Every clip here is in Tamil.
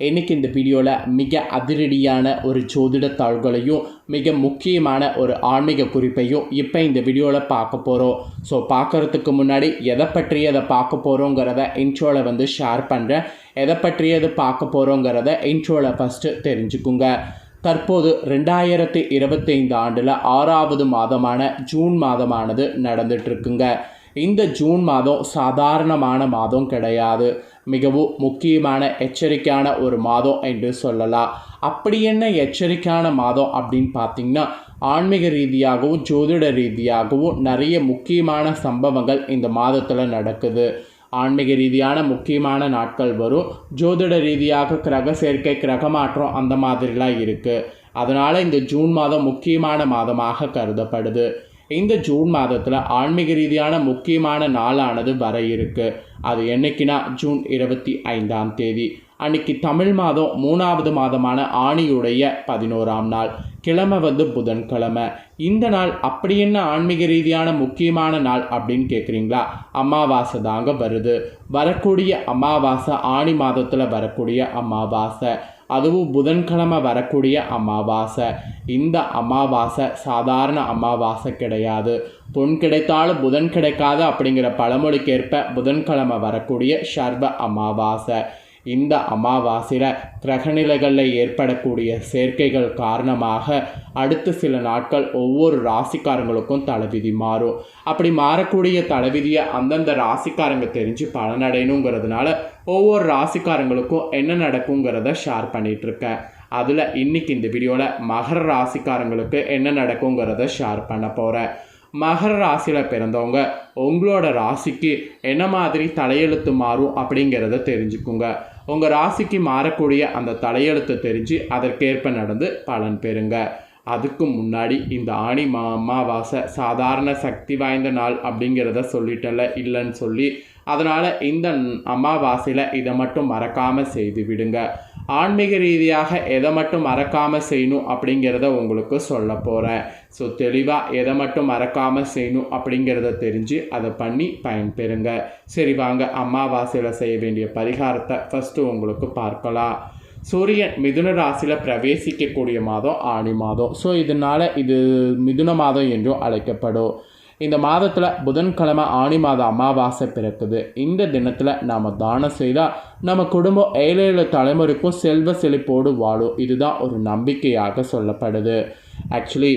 இன்னைக்கு இந்த வீடியோவில் மிக அதிரடியான ஒரு ஜோதிட தாள்களையும் மிக முக்கியமான ஒரு ஆன்மீக குறிப்பையும் இப்போ இந்த வீடியோவில் பார்க்க போகிறோம் ஸோ பார்க்குறதுக்கு முன்னாடி எதை பற்றி அதை பார்க்க போகிறோங்கிறத இன்ட்ரோவில் வந்து ஷேர் பண்ணுறேன் எதை பற்றி அது பார்க்க போகிறோங்கிறத இன்ட்ரோவில் ஃபஸ்ட்டு தெரிஞ்சுக்குங்க. தற்போது ரெண்டாயிரத்தி இருபத்தைந்து ஆண்டில் ஆறாவது மாதமான ஜூன் மாதமானது நடந்துட்டுருக்குங்க இந்த ஜூன் மாதம் சாதாரணமான மாதம் கிடையாது. மிகவும் முக்கியமான எச்சரிக்கையான ஒரு மாதம் என்று சொல்லலாம். அப்படி என்ன எச்சரிக்கையான மாதம் அப்படின்னு பார்த்தீங்கன்னா ஆன்மீக ரீதியாகவும் ஜோதிட ரீதியாகவும் நிறைய முக்கியமான சம்பவங்கள் இந்த மாதத்தில் நடக்குது. ஆன்மீக ரீதியான முக்கியமான நாட்கள் வரும். ஜோதிட ரீதியாக கிரக சேர்க்கை கிரக மாற்றம் அந்த மாதிரிலாம் இருக்குது அதனால் இந்த ஜூன் மாதம் முக்கியமான மாதமாக கருதப்படுது. இந்த ஜூன் மாதத்தில் ஆன்மீக ரீதியான முக்கியமான நாளானது வர இருக்கு. அது என்னைக்குன்னா ஜூன் இருபத்தி ஐந்தாம் தேதி. அன்னைக்கு தமிழ் மாதம் மூணாவது மாதமான ஆணியுடைய பதினோராம் நாள். கிழமை வந்து புதன்கிழமை. இந்த நாள் அப்படி என்ன ஆன்மீக ரீதியான முக்கியமான நாள் அப்படின்னு கேட்குறீங்களா அமாவாசை தாங்க வருது. வரக்கூடிய அமாவாசை ஆணி மாதத்தில் வரக்கூடிய அமாவாசை. அதுவும் புதன்கிழமை வரக்கூடிய அமாவாசை. இந்த அமாவாசை சாதாரண அமாவாசை கிடையாது. பொன் கிடைத்தாலும் புதன் கிடைக்காது அப்படிங்கிற பழமொழிக்கேற்ப புதன்கிழமை வரக்கூடிய சர்வ அமாவாசை. இந்த அமாவாசையில் கிரகநிலைகளில் ஏற்படக்கூடிய சேர்க்கைகள் காரணமாக அடுத்த சில நாட்கள் ஒவ்வொரு ராசிக்காரங்களுக்கும் தலைவிதி மாறும். அப்படி மாறக்கூடிய தலைவிதியை அந்தந்த ராசிக்காரங்க தெரிஞ்சு பலனடையணுங்கிறதுனால ஒவ்வொரு ராசிக்காரங்களுக்கும் என்ன நடக்குங்கிறத ஷேர் பண்ணிகிட்ருக்கேன் அதில் இன்றைக்கி இந்த வீடியோவில் மகர ராசிக்காரங்களுக்கு என்ன நடக்குங்கிறத ஷேர் பண்ண போகிறேன் மகர ராசியில் பிறந்தவங்க உங்களோட ராசிக்கு என்ன மாதிரி தலையெழுத்து மாறும் அப்படிங்கிறத தெரிஞ்சுக்குங்க. உங்கள் ராசிக்கு மாறக்கூடிய அந்த தலையெழுத்தை தெரிஞ்சு அதற்கேற்ப நடந்து பலன் பெறுங்க. அதுக்கு முன்னாடி இந்த ஆணி மா அமாவாசை சாதாரண சக்தி வாய்ந்த நாள் அப்படிங்கிறத சொல்லிட்டல இல்லைன்னு சொல்லி அதனால் இந்த அமாவாசையில் இதை மட்டும் மறக்காமல் செய்து விடுங்க. ஆன்மீக ரீதியாக எதை மட்டும் மறக்காமல் செய்யணும் அப்படிங்கிறத உங்களுக்கு சொல்ல போகிறேன் ஸோ தெளிவாக எதை மட்டும் மறக்காமல் செய்யணும் அப்படிங்கிறத தெரிஞ்சு அதை பண்ணி பயன்பெறுங்க. சரி வாங்க அமாவாசையில் செய்ய வேண்டிய பரிகாரத்தை ஃபஸ்ட்டு உங்களுக்கு பார்க்கலாம். சூரியன் மிதுன ராசியில் பிரவேசிக்கக்கூடிய மாதம் ஆணி மாதம். ஸோ இதனால் இது மிதுன மாதம் என்றும் அழைக்கப்படும். இந்த மாதத்தில் புதன்கிழமை ஆணி மாத அமாவாசை பிறக்குது. இந்த தினத்தில் நாம் தானம் செய்தால் நம்ம குடும்பம் ஏழு ஏழு தலைமுறைக்கும் செல்வ செழிப்போடு வாழும். இதுதான் ஒரு நம்பிக்கையாக சொல்லப்படுது. ஆக்சுவலி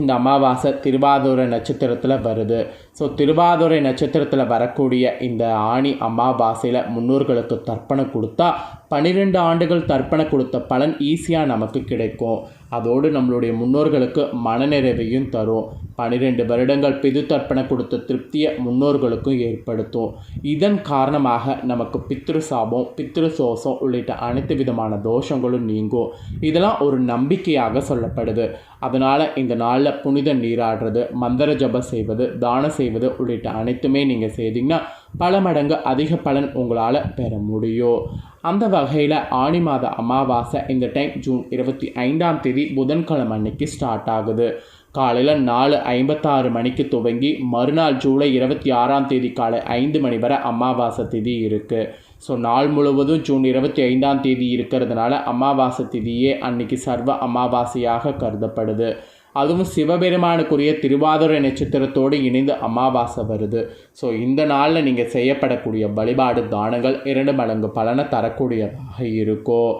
இந்த அமாவாசை திருவாதூர நட்சத்திரத்தில் வருது. ஸோ திருவாதுரை நட்சத்திரத்தில் வரக்கூடிய இந்த ஆணி அமாவாசையில் முன்னோர்களுக்கு தர்ப்பணம் கொடுத்தா பன்னிரெண்டு ஆண்டுகள் தர்ப்பணம் கொடுத்த பலன் ஈஸியாக நமக்கு கிடைக்கும். அதோடு நம்மளுடைய முன்னோர்களுக்கு மனநிறைவையும் தரும். பன்னிரெண்டு வருடங்கள் பிது தர்ப்பணம் கொடுத்த திருப்தியை முன்னோர்களுக்கும் ஏற்படுத்தும். இதன் காரணமாக நமக்கு பித்ரு சாபம் பித்ரு சோசம் உள்ளிட்ட அனைத்து விதமான தோஷங்களும் நீங்கும். இதெல்லாம் ஒரு நம்பிக்கையாக சொல்லப்படுது. அதனால் இந்த நாளில் புனித நீராடுறது மந்திர ஜபம் செய்வது தானம் செய்வது உள்ளிட்ட அனைத்துமே நீங்கள் செய்தீங்கன்னா பல மடங்கு அதிக பலன் உங்களால் பெற முடியும். அந்த வகையில் ஆணி மாத அமாவாசை இந்த டைம் ஜூன் இருபத்தி ஐந்தாம் தேதி புதன்கிழமை அன்னைக்கு ஸ்டார்ட் ஆகுது. காலையில் நாலு ஐம்பத்தாறு மணிக்கு துவங்கி மறுநாள் ஜூலை இருபத்தி ஆறாம் தேதி காலை ஐந்து மணி வரை அமாவாசை திதி இருக்குது ஸோ நாள் முழுவதும் ஜூன் இருபத்தி ஐந்தாம் தேதி இருக்கிறதுனால அமாவாசை திதியே அன்னைக்கு சர்வ அமாவாசையாக கருதப்படுது. அதுவும் சிவபெருமானுக்குரிய திருவாதிரை நட்சத்திரத்தோடு இணைந்து அமாவாசை வருது. ஸோ இந்த நாளில் நீங்கள் செய்யப்படக்கூடிய வழிபாடு தானங்கள் இரண்டு மடங்கு பலனை தரக்கூடியதாக இருக்கும்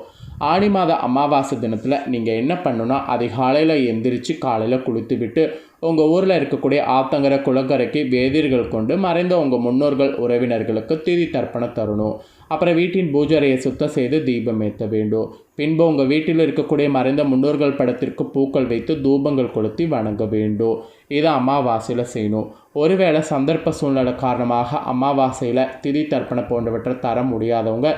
ஆடி மாத அமாவாசை தினத்தில் நீங்கள் என்ன பண்ணணும்னா அதிகாலையில் எந்திரிச்சு காலையில் குளித்து விட்டு உங்கள் ஊரில் இருக்கக்கூடிய ஆத்தங்கரை குளக்கரைக்கு வேதிர்கள் கொண்டு மறைந்த உங்கள் முன்னோர்கள் உறவினர்களுக்கு திதி தர்ப்பணம் தரணும். அப்புறம் வீட்டின் பூஜரையை சுத்தம் செய்து தீபம் ஏற்ற வேண்டும். பின்பு உங்கள் வீட்டில் இருக்கக்கூடிய மறைந்த முன்னோர்கள் படத்திற்கு பூக்கள் வைத்து தூபங்கள் கொளுத்தி வணங்க வேண்டும். இதை அமாவாசையில் செய்யணும். ஒருவேளை சந்தர்ப்ப சூழ்நிலை காரணமாக அமாவாசையில் திதி தர்ப்பணம் போன்றவற்றை தர முடியாதவங்க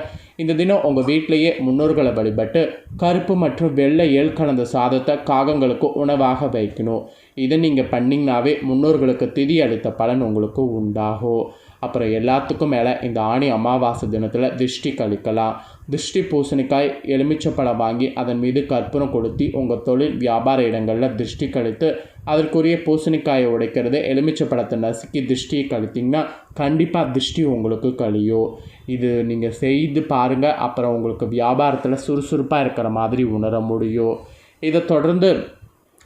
இந்த தினம் உங்கள் வீட்டிலேயே முன்னோர்களை வழிபட்டு கருப்பு மற்றும் வெள்ளை ஏல் கலந்த சாதத்தை காகங்களுக்கு உணவாக வைக்கணும். இதை நீங்கள் பண்ணிங்கனாவே முன்னோர்களுக்கு திதி அளித்த பலன் உங்களுக்கு உண்டாகும். அப்புறம் எல்லாத்துக்கும் மேலே இந்த ஆணி அமாவாசை தினத்தில் திருஷ்டி கழிக்கலாம். திருஷ்டி பூசணிக்காய் எலுமிச்சப்பழம் வாங்கி அதன் மீது கற்பூரம் கொளுத்தி உங்கள் தொழில் வியாபார இடங்களில் திருஷ்டி கழித்து அதற்குரிய பூசணிக்காயை உடைக்கிறது எலுமிச்சப்பழத்தை நசுக்கி திருஷ்டியை கழித்திங்கன்னா கண்டிப்பாக திருஷ்டி உங்களுக்கு கழியும் இது நீங்கள் செய்து பாருங்கள் அப்புறம் உங்களுக்கு வியாபாரத்தில் சுறுசுறுப்பாக இருக்கிற மாதிரி உணர முடியும். இதை தொடர்ந்து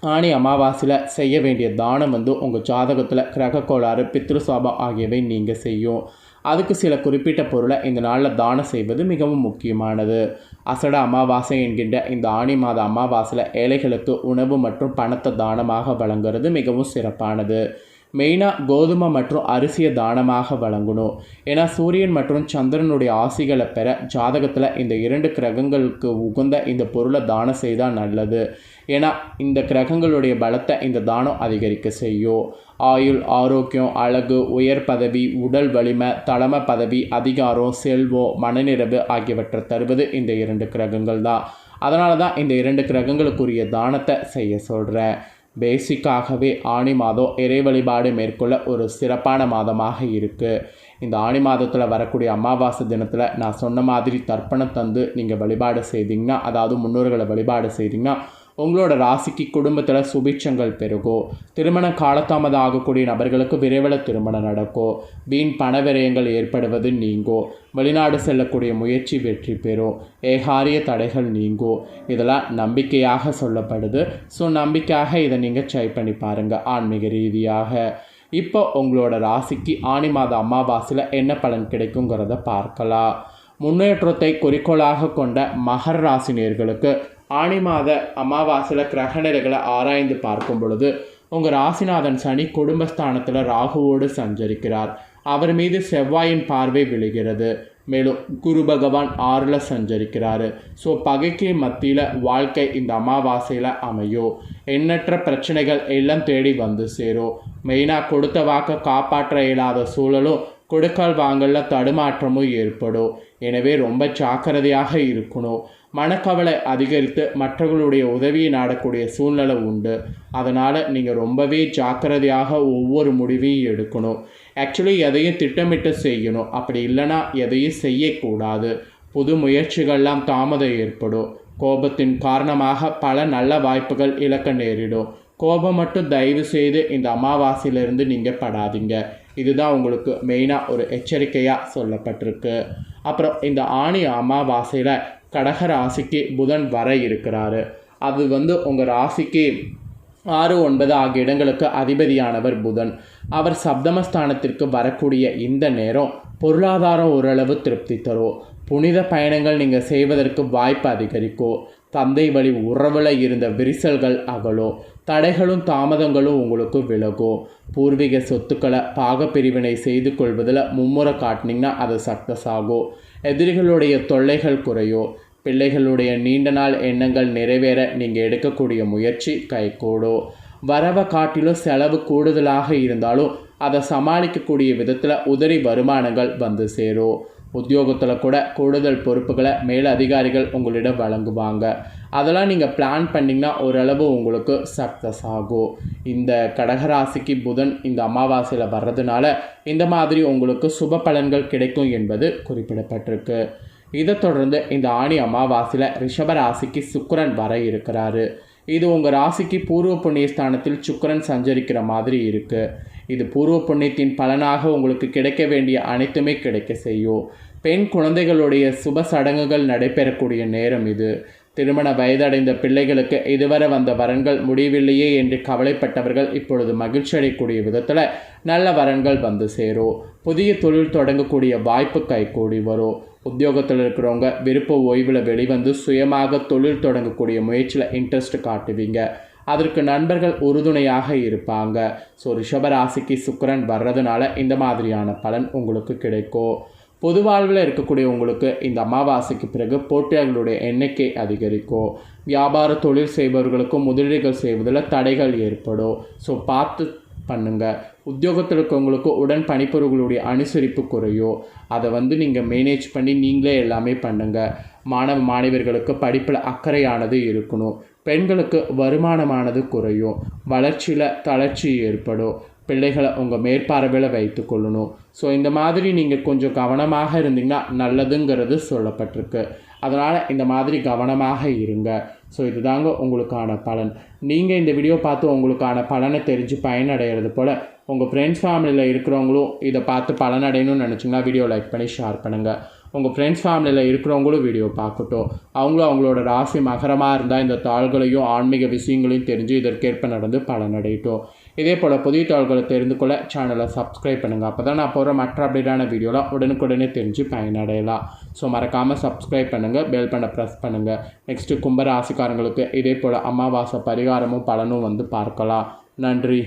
ஆணி அமாவாசையில் செய்ய வேண்டிய தானம் வந்து உங்கள் ஜாதகத்தில் கிரக கோளாறு பித்ரு ஆகியவை நீங்கள் செய்யும். அதுக்கு சில குறிப்பிட்ட பொருளை இந்த நாளில் தானம் செய்வது மிகவும் முக்கியமானது. அசட அமாவாசை என்கின்ற இந்த ஆணி மாத அமாவாசையில் ஏழைகளுக்கு உணவு மற்றும் பணத்தை தானமாக வழங்குறது மிகவும் சிறப்பானது. மெயினாக கோதுமை மற்றும் அரிசியை தானமாக வழங்கணும். ஏன்னா சூரியன் மற்றும் சந்திரனுடைய ஆசிகளை பெற ஜாதகத்தில் இந்த இரண்டு கிரகங்களுக்கு உகந்த இந்த பொருளை தானம் செய்தால் நல்லது. ஏன்னா இந்த கிரகங்களுடைய பலத்தை இந்த தானம் அதிகரிக்க செய்யும். ஆயுள் ஆரோக்கியம் அழகு உயர் பதவி உடல் வலிமை தலைமை பதவி அதிகாரம் செல்வம் மனநிறைவு ஆகியவற்றை தருவது இந்த இரண்டு கிரகங்கள் தான் அதனால தான் இந்த இரண்டு கிரகங்களுக்குரிய தானத்தை செய்ய சொல்கிறேன் பேசிக்காகவே ஆணி மாதம் இறை வழிபாடு மேற்கொள்ள ஒரு சிறப்பான மாதமாக இருக்குது இந்த ஆணி மாதத்தில் வரக்கூடிய அமாவாசை தினத்தில் நான் சொன்ன மாதிரி தர்ப்பணம் தந்து நீங்கள் வழிபாடு செய்தீங்கன்னா அதாவது முன்னோர்களை வழிபாடு செய்தீங்கன்னா உங்களோட ராசிக்கு குடும்பத்தில் சுபிட்சங்கள் பெருகும் திருமணம் காலதாமதம் ஆகக்கூடிய நபர்களுக்கு விரைவில் திருமணம் நடக்கும் வீண் பண விரயங்கள் ஏற்படுவது நீங்கும் வெளிநாடு செல்லக்கூடிய முயற்சி வெற்றி பெறும் ஏகாரிய தடைகள் நீங்கும் இதெல்லாம் நம்பிக்கையாக சொல்லப்படுது. ஸோ நம்பிக்கையாக இதை நீங்கள் ட்ரை பண்ணி பாருங்கள் ஆன்மீக ரீதியாக. இப்போ உங்களோட ராசிக்கு ஆணி மாத அமாவாசையில் என்ன பலன் கிடைக்குங்கிறத பார்க்கலாம். முன்னேற்றத்தை குறிக்கோளாக கொண்ட மகர ராசினியர்களுக்கு ஆணி மாத அமாவாசையில் கிரகநிலைகளை ஆராய்ந்து பார்க்கும் பொழுது உங்கள் ராசிநாதன் சனி குடும்பஸ்தானத்தில் ராகுவோடு சஞ்சரிக்கிறார். அவர் மீது செவ்வாயின் பார்வை விழுகிறது. மேலும் குரு பகவான் ஆறில் சஞ்சரிக்கிறாரு. ஸோ பகைக்கு மத்தியில் வாழ்க்கை இந்த அமாவாசையில் அமையும் எண்ணற்ற பிரச்சனைகள் எல்லாம் தேடி வந்து சேரும் மெயினாக கொடுத்த வாக்க காப்பாற்ற இயலாத சூழலும் கொடுக்கல் வாங்கல தடுமாற்றமும் ஏற்படும். எனவே ரொம்ப ஜாக்கிரதையாக இருக்கணும். மனக்கவலை அதிகரித்து மற்றவர்களுடைய உதவியை நாடக்கூடிய சூழ்நிலை உண்டு. அதனால் நீங்கள் ரொம்பவே ஜாக்கிரதையாக ஒவ்வொரு முடிவையும் எடுக்கணும். ஆக்சுவலி எதையும் திட்டமிட்டு செய்யணும். அப்படி இல்லைன்னா எதையும் செய்யக்கூடாது. புது முயற்சிகள்லாம் தாமதம் ஏற்படும். கோபத்தின் காரணமாக பல நல்ல வாய்ப்புகள் இழக்க நேரிடும். கோபம் மட்டும் தயவு செய்து இந்த அமாவாசையிலிருந்து நீங்கள் படாதீங்க. இதுதான் உங்களுக்கு மெயினாக ஒரு எச்சரிக்கையாக சொல்லப்பட்டிருக்கு. அப்புறம் இந்த ஆணி அமாவாசையில் கடக ராசிக்கு புதன் வர இருக்கிறாரு. அது வந்து உங்கள் ராசிக்கு ஆறு ஒன்பது ஆகிய இடங்களுக்கு அதிபதியானவர் புதன். அவர் சப்தமஸ்தானத்திற்கு வரக்கூடிய இந்த நேரம் பொருளாதாரம் ஓரளவு திருப்தி தரும். புனித பயணங்கள் நீங்கள் செய்வதற்கு வாய்ப்பு அதிகரிக்கும். தந்தை வழி உறவில் இருந்த விரிசல்கள் அகலும். தடைகளும் தாமதங்களும் உங்களுக்கு விலகும். பூர்வீக சொத்துக்களை பாகப்பிரிவினை செய்து கொள்வதில் மும்முறை காட்டினீங்கன்னா அது சக்ஸஸ் ஆகும். எதிரிகளுடைய தொல்லைகள் குறையும் பிள்ளைகளுடைய நீண்ட நாள் எண்ணங்கள் நிறைவேற நீங்கள் எடுக்கக்கூடிய முயற்சி கைகூடும் வரவை காட்டிலும் செலவு கூடுதலாக இருந்தாலும் அதை சமாளிக்கக்கூடிய விதத்தில் உதறி வருமானங்கள் வந்து சேரும். உத்தியோகத்தில் கூட கூடுதல் பொறுப்புகளை மேல் அதிகாரிகள் உங்களிடம் வழங்குவாங்க. அதெல்லாம் நீங்கள் பிளான் பண்ணிங்கன்னா ஓரளவு உங்களுக்கு சக்ஸஸ் ஆகும். இந்த கடகராசிக்கு புதன் இந்த அமாவாசையில் வர்றதுனால இந்த மாதிரி உங்களுக்கு சுப பலன்கள் கிடைக்கும் என்பது குறிப்பிடப்பட்டிருக்கு. இதை தொடர்ந்து இந்த ஆணி அமாவாசையில் ரிஷபராசிக்கு சுக்கரன் வர இருக்கிறாரு. இது உங்கள் ராசிக்கு பூர்வ புண்ணிய ஸ்தானத்தில் சுக்கரன் சஞ்சரிக்கிற மாதிரி இருக்குது இது பூர்வ புண்ணியத்தின் பலனாக உங்களுக்கு கிடைக்க வேண்டிய அனைத்துமே கிடைக்க செய்யும். பெண் குழந்தைகளுடைய சுப சடங்குகள் நடைபெறக்கூடிய நேரம் இது. திருமண வயதடைந்த பிள்ளைகளுக்கு இதுவரை வந்த வரன்கள் முடியவில்லையே என்று கவலைப்பட்டவர்கள் இப்பொழுது மகிழ்ச்சி அடையக்கூடிய விதத்தில் நல்ல வரன்கள் வந்து சேரும் புதிய தொழில் தொடங்கக்கூடிய வாய்ப்பு கைகூடி வரும் உத்தியோகத்தில் இருக்கிறவங்க விருப்ப ஓய்வில் வெளிவந்து சுயமாக தொழில் தொடங்கக்கூடிய முயற்சியில் இன்ட்ரெஸ்ட் காட்டுவீங்க. அதற்கு நண்பர்கள் உறுதுணையாக இருப்பாங்க. ஸோ ரிஷபராசிக்கு சுக்கரன் வர்றதுனால இந்த மாதிரியான பலன் உங்களுக்கு கிடைக்கும் பொது வாழ்வில் இருக்கக்கூடிய உங்களுக்கு இந்த அமாவாசைக்கு பிறகு போட்டியாளர்களுடைய எண்ணிக்கை அதிகரிக்கும். வியாபார தொழில் செய்பவர்களுக்கும் முதலீடுகள் செய்வதில் தடைகள் ஏற்படும். ஸோ பார்த்து பண்ணுங்கள் உத்தியோகத்தில் இருக்கவங்களுக்கு உடன் பணிப்புறவுகளுடைய அனுசரிப்பு குறையும். அதை வந்து நீங்கள் மேனேஜ் பண்ணி நீங்களே எல்லாமே பண்ணுங்கள் மாணவ மாணவர்களுக்கு படிப்பில் அக்கறையானது இருக்கணும். பெண்களுக்கு வருமானமானது குறையும். வளர்ச்சியில் தளர்ச்சி ஏற்படும். பிள்ளைகளை உங்கள் மேற்பார்வையில் வைத்து கொள்ளணும். ஸோ இந்த மாதிரி நீங்கள் கொஞ்சம் கவனமாக இருந்தீங்கன்னா நல்லதுங்கிறது சொல்லப்பட்டிருக்கு. அதனால் இந்த மாதிரி கவனமாக இருங்க. ஸோ இதுதாங்க உங்களுக்கான பலன். நீங்கள் இந்த வீடியோ பார்த்து உங்களுக்கான பலனை தெரிஞ்சு பயனடைகிறது போல் உங்கள் ஃப்ரெண்ட்ஸ் ஃபேமிலியில் இருக்கிறவங்களும் இதை பார்த்து பலனடையணும்னு நினச்சிங்கன்னா வீடியோ லைக் பண்ணி ஷேர் பண்ணுங்கள் உங்கள் ஃப்ரெண்ட்ஸ் ஃபேமிலியில் இருக்கிறவங்களும் வீடியோ பார்க்கட்டும். அவங்களும் அவங்களோட ராசி மகரமாக இருந்தால் இந்த தாள்களையும் ஆன்மீக விஷயங்களையும் தெரிஞ்சு இதற்கேற்ப நடந்து பலனடையட்டும். இதே போல் புதிய தாள்களை தெரிந்து கொள்ள சேனலை சப்ஸ்கிரைப் பண்ணுங்கள் அப்போ தான் நான் போகிற மற்ற அப்டேட்டான வீடியோலாம் உடனுக்குடனே தெரிஞ்சு பயனடையலாம். ஸோ மறக்காமல் சப்ஸ்கிரைப் பண்ணுங்கள் பெல் பண்ண ப்ரெஸ் பண்ணுங்கள் நெக்ஸ்ட்டு கும்பராசிக்காரங்களுக்கு இதே போல் அமாவாசை பரிகாரமும் பலனும் வந்து பார்க்கலாம். நன்றி.